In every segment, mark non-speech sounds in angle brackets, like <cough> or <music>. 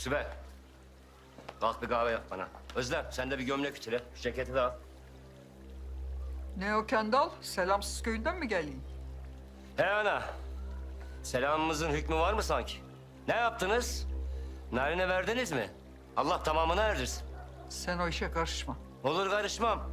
Sibel. Kalk bir kahve yap bana. Özlem sen de bir gömlek ütüle. Şu ceketi de al. Ne o Kendal? Selamsız köyünden mi geleyim? He ana. Selamımızın hükmü var mı sanki? Ne yaptınız? Narine verdiniz mi? Allah tamamını erdirsin. Sen o işe karışma. Olur karışmam.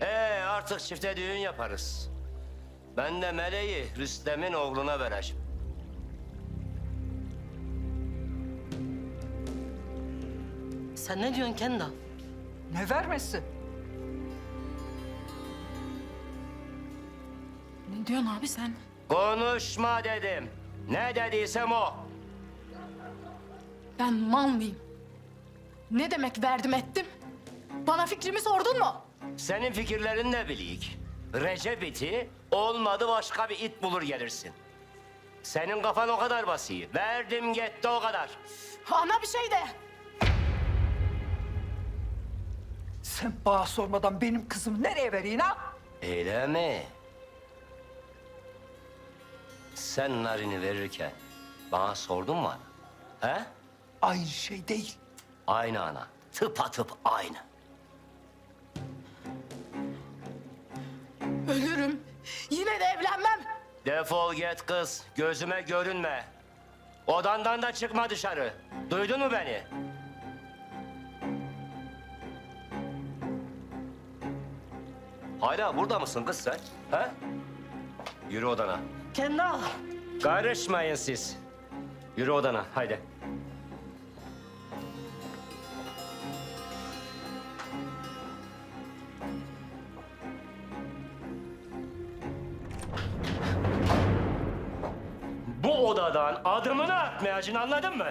Ee artık çifte düğün yaparız. Ben de Meleği Rüstem'in oğluna vereceğim. Sen ne diyorsun Kendal? Ne vermesi? Ne diyorsun abi sen? Konuşma dedim. Ne dediysem o. Ben mal mıyım? Ne demek verdim ettim? Bana fikrimi sordun mu? Senin fikirlerin ne bileyik? Recep iti olmadı başka bir it bulur gelirsin. Senin kafan o kadar basit. Verdim gitti o kadar. Ana bir şey de. Sen bana sormadan benim kızımı nereye vereyim ha? Öyle mi? Sen narini verirken bana sordun mu ana? He? Aynı şey değil. Aynı ana. Tıpatıp aynı. Ölürüm. Yine de evlenmem. Defol git kız. Gözüme görünme. Odandan da çıkma dışarı. Duydun mu beni? Hala burada mısın kız sen? Ha? Yürü odana. Kendal. Karışmayın siz. Yürü odana, haydi. Bu odadan adımını atmayacaksın, anladın mı?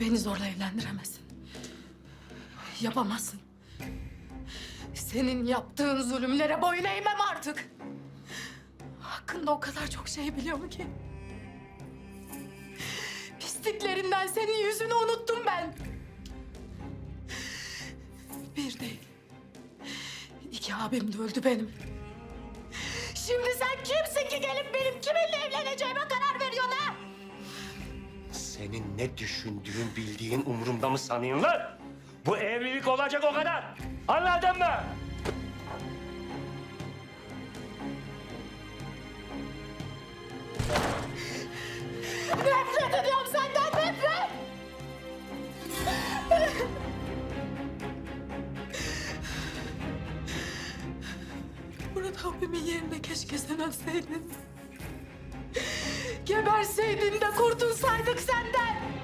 Beni zorla evlendiremezsin. Yapamazsın. Senin yaptığın zulümlere boyun eğmem artık. Hakkında o kadar çok şey biliyorum ki. Pisliklerinden senin yüzünü unuttum ben. Bir değil. İki abim de öldü benim. Şimdi sen kimsin ki gelip benim kiminle evleneceğime karar veriyorsun ha? Senin ne düşündüğün, bildiğin umurumda mı sanıyorsun lan? Bu evlilik olacak o kadar. Anladın mı? Nefret ediyorum senden nefret! Murat abimin yerine keşke sen ölseydin. Geberseydin de kurtulsaydık senden.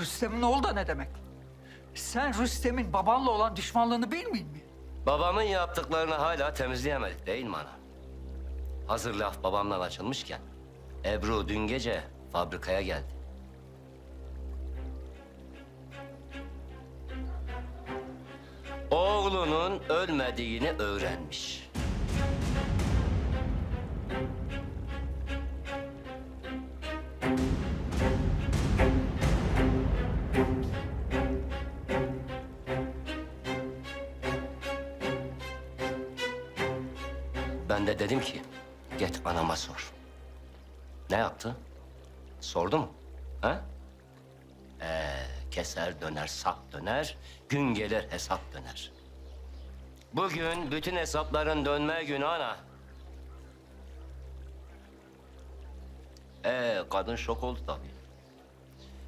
Rüstem'in oğlu da ne demek? Sen Rüstem'in babanla olan düşmanlığını bilmiyor mi? Babamın yaptıklarını hala temizleyemedik değil mi ana? Hazır laf babamdan açılmışken Ebru dün gece fabrikaya geldi. Oğlunun ölmediğini öğrenmiş. Ben de dedim ki git anama sor. Ne yaptı? Sordu mu? Ha? Ee, keser döner sap döner, gün gelir hesap döner. Bugün bütün hesapların dönme günü ana. Ee, kadın şok oldu tabii.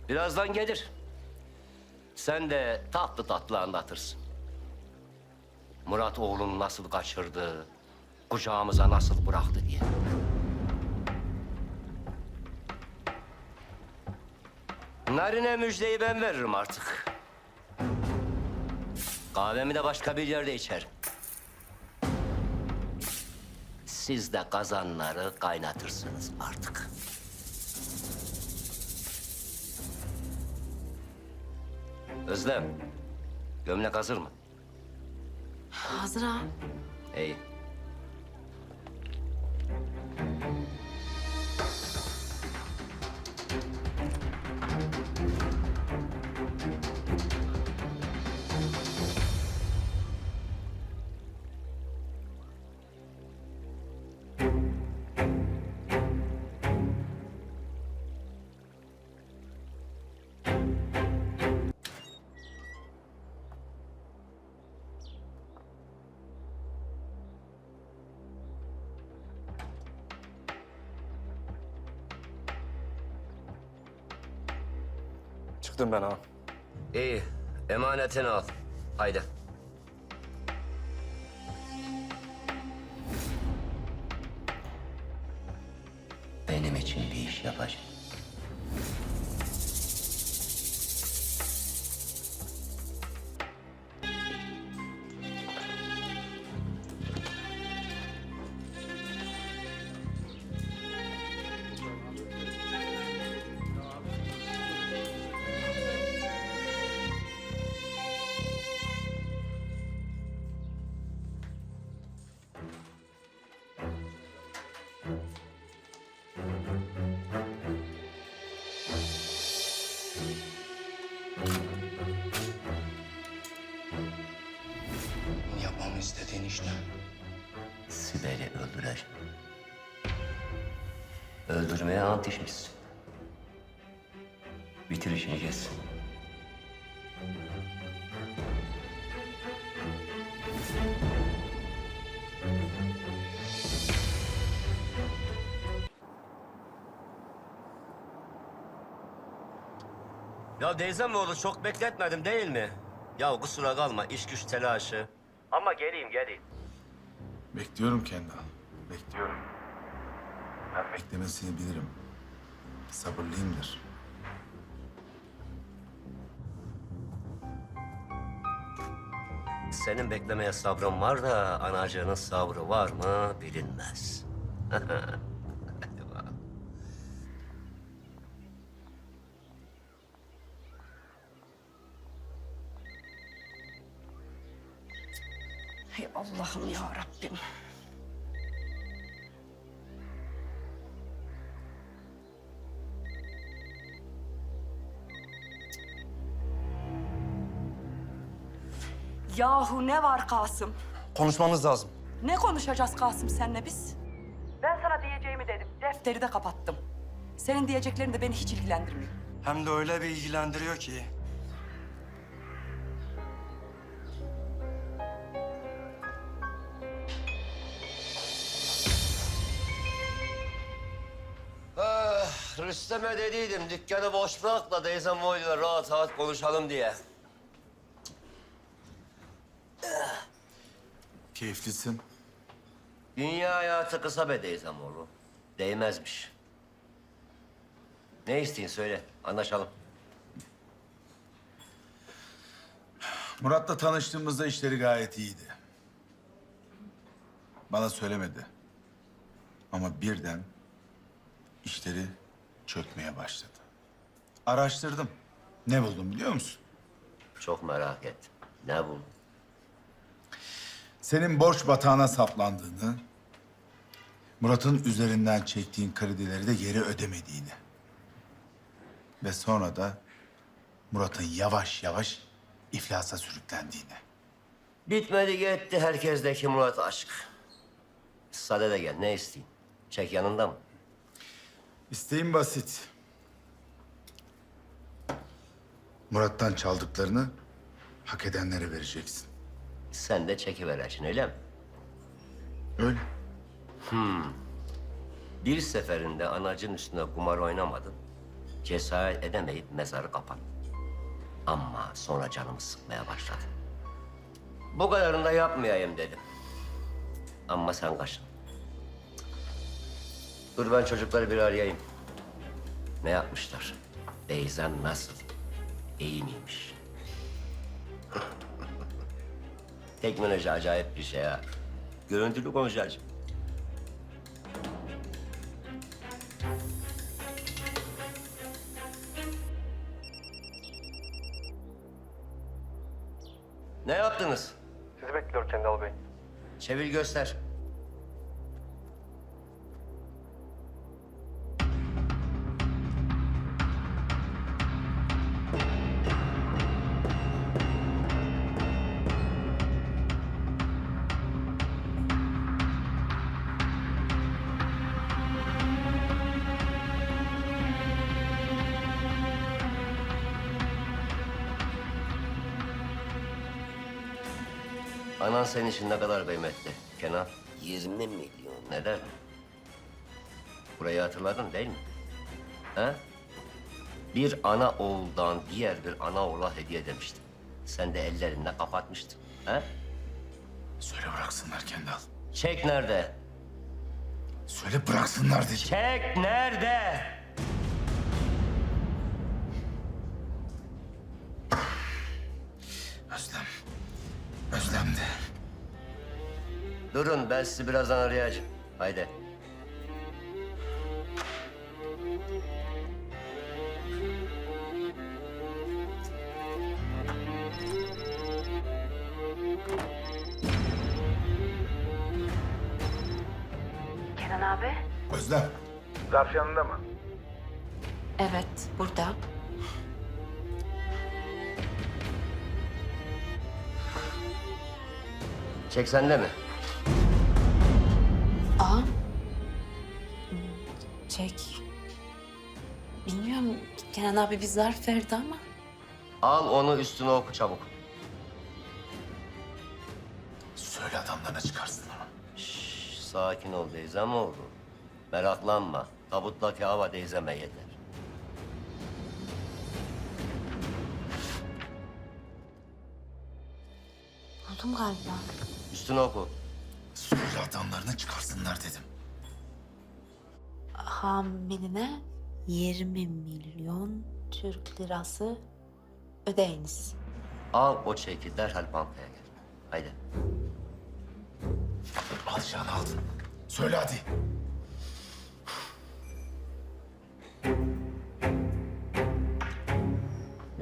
Birazdan gelir. Sen de tatlı tatlı anlatırsın. Murat oğlunu nasıl kaçırdı, kucağımıza nasıl bıraktı diye. Narine müjdeyi ben veririm artık. Kahvemi de başka bir yerde içerim. Siz de kazanları kaynatırsınız artık. Özlem, gömlek hazır mı? Hazır ha. İyi. Çıktım ben ağam. İyi, emanetini al. Haydi. Öldürmeye ant içmişsin. Bitir işini kes. Ya teyzem oğlu çok bekletmedim değil mi? Ya kusura kalma iş güç telaşı. Ama geleyim geleyim. Bekliyorum Kendal. Bekliyorum. Ben beklemesini bilirim. Sabırlıyımdır. Senin beklemeye sabrın var da anacığının sabrı var mı bilinmez. <laughs> Hey Allah'ım ya Rabbim. Yahu ne var Kasım? Konuşmamız lazım. Ne konuşacağız Kasım senle biz? Ben sana diyeceğimi dedim. Defteri de kapattım. Senin diyeceklerin de beni hiç ilgilendirmiyor. Hem de öyle bir ilgilendiriyor ki. Ah, Rüstem'e dediydim dükkanı boş bırak da teyzem oğluyla rahat rahat konuşalım diye. Keyiflisin. Dünya hayatı kısa be teyzem oğlu. Değmezmiş. Ne isteyin söyle anlaşalım. Murat'la tanıştığımızda işleri gayet iyiydi. Bana söylemedi. Ama birden işleri çökmeye başladı. Araştırdım. Ne buldum biliyor musun? Çok merak ettim. Ne bu? Senin borç batağına saplandığını, Murat'ın üzerinden çektiğin kredileri de geri ödemediğini. Ve sonra da Murat'ın yavaş yavaş iflasa sürüklendiğini. Bitmedi gitti herkesteki Murat aşk. Sade de gel ne isteyin? Çek yanında mı? İsteğim basit. Murat'tan çaldıklarını hak edenlere vereceksin. Sen de çekivereceksin öyle mi? Öyle. Bir seferinde anacın üstüne kumar oynamadın. Cesaret edemeyip mezarı kapan. Ama sonra canımı sıkmaya başladı. Bu kadarını da yapmayayım dedim. Ama sen kaçın. Dur ben çocukları bir arayayım. Ne yapmışlar? Beyzem nasıl? İyi miymiş? Teknoloji acayip bir şey ha. Görüntülü konuşacağım. Ne yaptınız? Sizi bekliyor Kendal Bey. Çevir göster. Senin için ne kadar kıymetli Kenan? 20 milyon ne der? Burayı hatırladın değil mi? Ha? Bir ana oğuldan diğer bir ana oğula hediye demiştim. Sen de ellerinle kapatmıştın. He? Söyle bıraksınlar Kendal. Çek nerede? Söyle bıraksınlar dedim. Çek nerede? Durun ben sizi birazdan arayacağım. Haydi. Özlem. Evet, burada. Çek sende mi? Çek. Bilmiyorum, Kenan abi bir zarf verdi ama. Al onu üstüne oku çabuk. Söyle adamlarına çıkarsın onu. Şş, sakin ol teyzem oğlu. Meraklanma. Tabutla hava teyzeme yeter. Buldum galiba. Üstüne oku. Söyle adamlarına çıkarsınlar dedim. Hamiline 20 milyon Türk lirası ödeyiniz. Al o çeki derhal bankaya gel. Haydi. Alacağını aldın. Söyle hadi.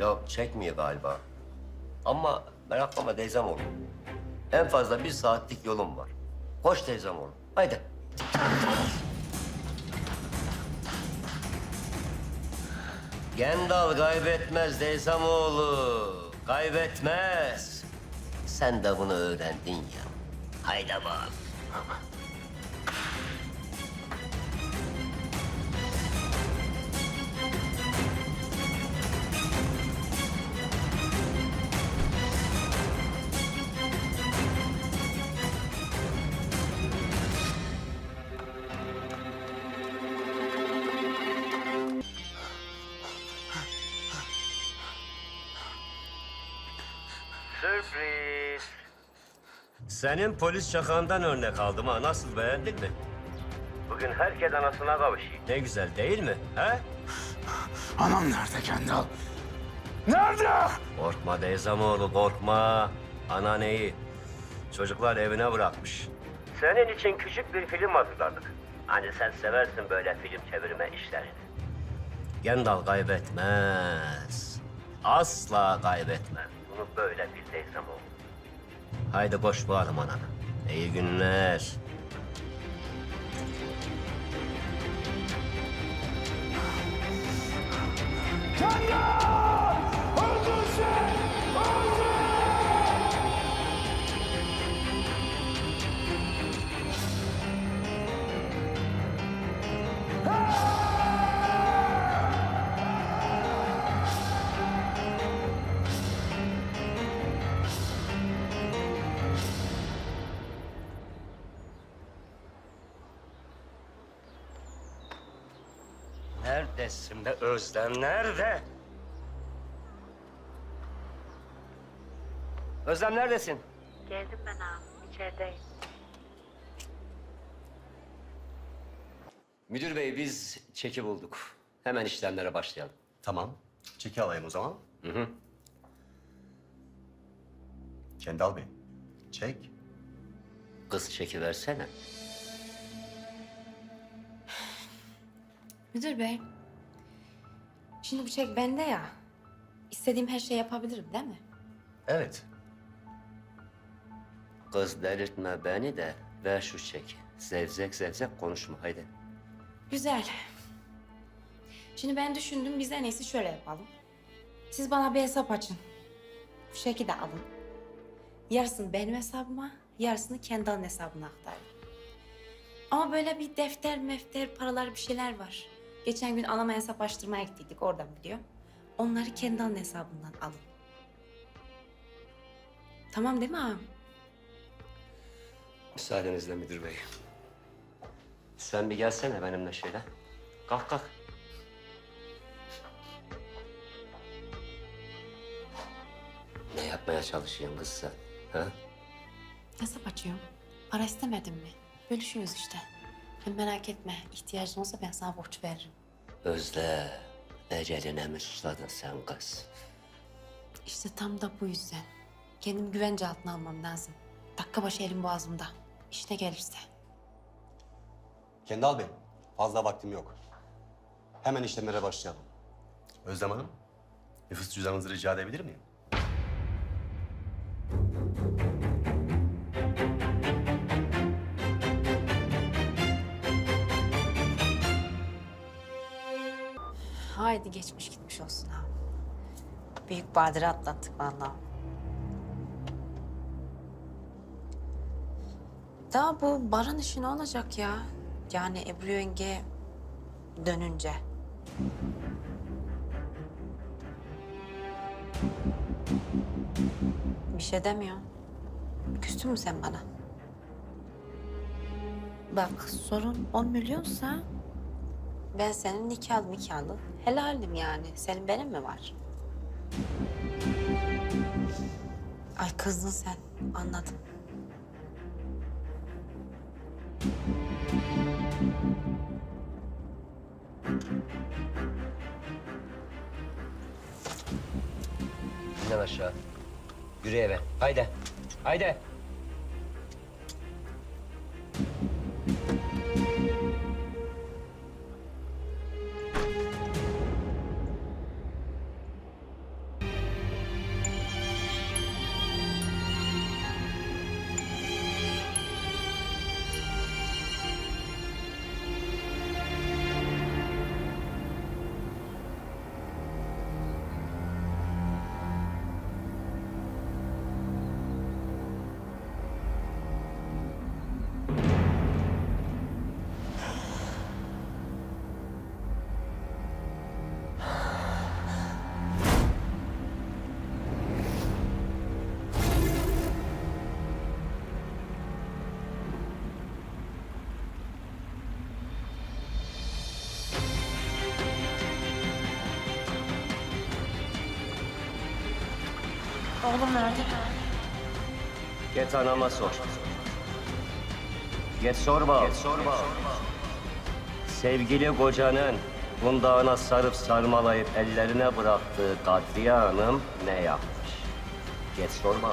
Yok çekmiyor galiba. Ama meraklama teyzem oğlu. En fazla bir saatlik yolum var. Koş teyzem oğlu. Haydi. Gendal kaybetmez teyzem oğlu. Kaybetmez. Sen de bunu öğrendin ya. Haydi bak. Senin polis çakağından örnek aldım ha. Nasıl beğendin mi? Bugün herkes anasına kavuşuyor. Ne güzel değil mi? He? Anam nerede Kendal? Nerede? Korkma Deyzamoğlu korkma. Ana neyi? Çocuklar evine bırakmış. Senin için küçük bir film hazırladık. Hani sen seversin böyle film çevirme işlerini. Gendal kaybetmez. Asla kaybetmez. Bunu böyle bil Deyzamoğlu. Haydi koş bağırım anana. İyi günler. Neredesin be Özlem? Nerede? Özlem neredesin? Geldim ben abi, içerideyim. Müdür bey biz çeki bulduk. Hemen işlemlere başlayalım. Tamam. Çeki alayım o zaman. Hı hı. Kendal Bey. Çek. Kız çeki versene. Müdür bey, şimdi bu çek bende ya. İstediğim her şeyi yapabilirim değil mi? Evet. Kız delirtme beni de ver şu çeki. Zevzek zevzek konuşma haydi. Güzel. Şimdi ben düşündüm biz en iyisi şöyle yapalım. Siz bana bir hesap açın. Bu şekilde alın. Yarısını benim hesabıma, yarısını kendi alın hesabına aktarın. Ama böyle bir defter mefter paralar bir şeyler var. Geçen gün anama hesaplaştırmaya gittiydik. Oradan biliyor. Onları kendi anne hesabından alın. Tamam değil mi ağam? Müsaadenizle müdür bey. Sen bir gelsene benimle şöyle. Kalk kalk. Ne yapmaya çalışıyorsun kız sen? Ha? Hesap açıyorum. Para istemedim mi? Bölüşüyoruz işte. Hem merak etme. ihtiyacın olsa ben sana borç veririm. Özle. Eceline mi susladın sen kız? İşte tam da bu yüzden. Kendimi güvence altına almam lazım. Dakika başı elim boğazımda. İşine gelirse. Kendal Bey, fazla vaktim yok. Hemen işlemlere başlayalım. Özlem Hanım, nüfus cüzdanınızı rica edebilir miyim? Haydi geçmiş gitmiş olsun ha. Büyük badire atlattık vallahi. Daha bu Baran işi ne olacak ya? Yani Ebru yenge dönünce. Bir şey demiyor. Küstün mü sen bana? Bak sorun 10 milyonsa ben senin nikahlı nikahlı helalim yani. Senin benim mi var? Ay kızdın sen. Anladım. İn aşağı. Yürü eve. Haydi. Haydi. Oğlum nerede? Git anama sor. Git sorma. Git sorma. Sevgili kocanın bundağına sarıp sarmalayıp ellerine bıraktığı Kadriye Hanım ne yapmış? Git sorma.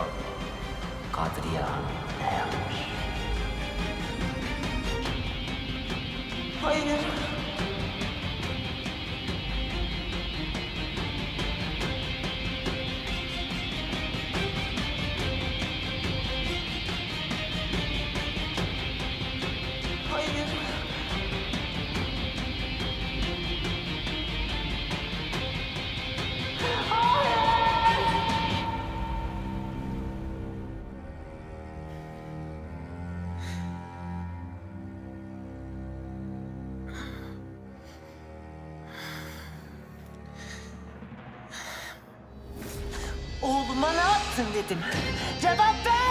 Kadriye Hanım ne yapmış? Oğluma yaptın dedim. Cevap ver.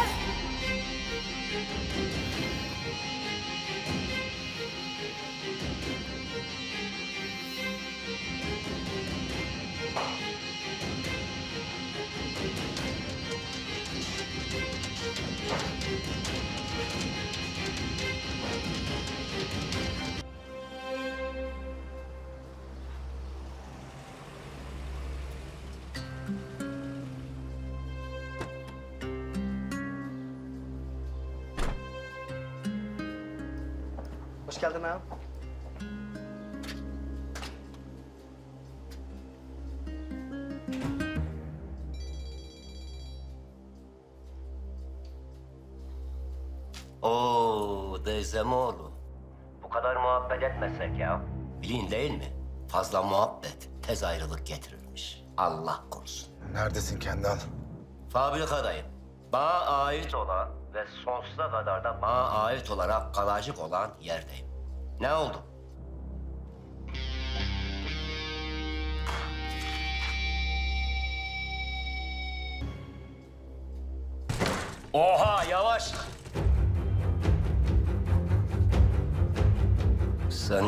Hoş geldin ağam. Oo, Deyzemoğlu. Bu kadar muhabbet etmesek ya. Bilin değil mi? Fazla muhabbet tez ayrılık getirirmiş. Allah korusun. Neredesin Kendal? Fabrikadayım. Bana ait olan ve sonsuza kadar da bana ait olarak kalacak olan yerdeyim. Ne oldu? Oha yavaş. Sen